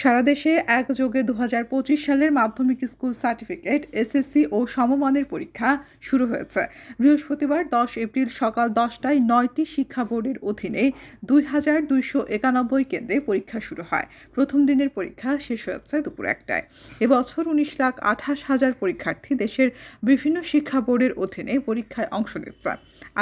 সারা দেশে একযোগে দু হাজার পঁচিশ সালের মাধ্যমিক স্কুল সার্টিফিকেট, এসএসসি ও সমমানের পরীক্ষা শুরু হয়েছে। বৃহস্পতিবার দশ এপ্রিল সকাল দশটায় নয়টি শিক্ষা বোর্ডের অধীনে দুই হাজার দুইশো একানব্বই কেন্দ্রে পরীক্ষা শুরু হয়। প্রথম দিনের পরীক্ষা শেষ হয়েছে দুপুর একটায়। এবছর উনিশ লাখ আঠাশ হাজার পরীক্ষার্থী দেশের বিভিন্ন শিক্ষা বোর্ডের অধীনে পরীক্ষায় অংশ নিচ্ছে।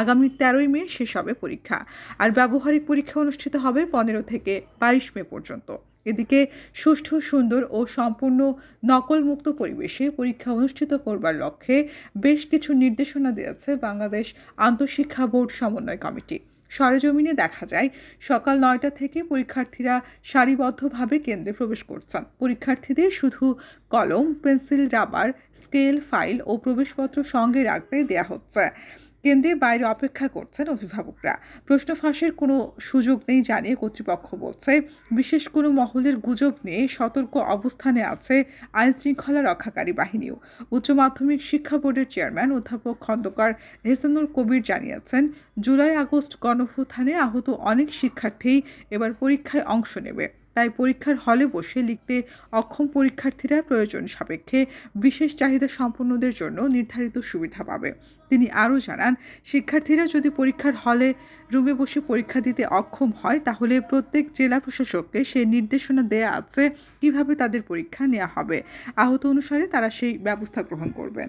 আগামী তেরোই মে শেষ হবে পরীক্ষা। আর ব্যবহারিক পরীক্ষা অনুষ্ঠিত হবে পনেরো থেকে বাইশ মে পর্যন্ত। এদিকে সুষ্ঠু, সুন্দর ও সম্পূর্ণ নকলমুক্ত পরিবেশে পরীক্ষা অনুষ্ঠিত করবার লক্ষ্যে বেশ কিছু নির্দেশনা দিয়েছে বাংলাদেশ আন্তঃশিক্ষা বোর্ড সমন্বয় কমিটি। সরেজমিনে দেখা যায়, সকাল নয়টা থেকে পরীক্ষার্থীরা সারিবদ্ধভাবে কেন্দ্রে প্রবেশ করছেন। পরীক্ষার্থীদের শুধু কলম, পেন্সিল, রাবার, স্কেল, ফাইল ও প্রবেশপত্র সঙ্গে রাখতে দেয়া হচ্ছে। কেন্দ্রের বাইরে অপেক্ষা করছেন অভিভাবকরা। প্রশ্ন ফাঁসের কোনো সুযোগ নেই জানিয়ে কর্তৃপক্ষ বলছে, বিশেষ কোনো মহলের গুজব নিয়ে সতর্ক অবস্থানে আছে আইন শৃঙ্খলা রক্ষাকারী বাহিনীও। উচ্চ মাধ্যমিক শিক্ষা বোর্ডের চেয়ারম্যান অধ্যাপক খন্দকার হেসানুল কবির জানিয়েছেন, জুলাই আগস্ট গণভ্যুত্থানে আহত অনেক শিক্ষার্থী এবার পরীক্ষায় অংশ নেবে। তাই পরীক্ষার হলে বসে লিখতে অক্ষম পরীক্ষার্থীরা প্রয়োজন সাপেক্ষে বিশেষ চাহিদা সম্পন্নদের জন্য নির্ধারিত সুবিধা পাবে। তিনি আরও জানান, শিক্ষার্থীরা যদি পরীক্ষার হলে রুমে বসে পরীক্ষা দিতে অক্ষম হয়, তাহলে প্রত্যেক জেলা প্রশাসককে সে নির্দেশনা দেয়া আছে কীভাবে তাদের পরীক্ষা নেওয়া হবে। আহত অনুসারে তারা সেই ব্যবস্থা গ্রহণ করবেন।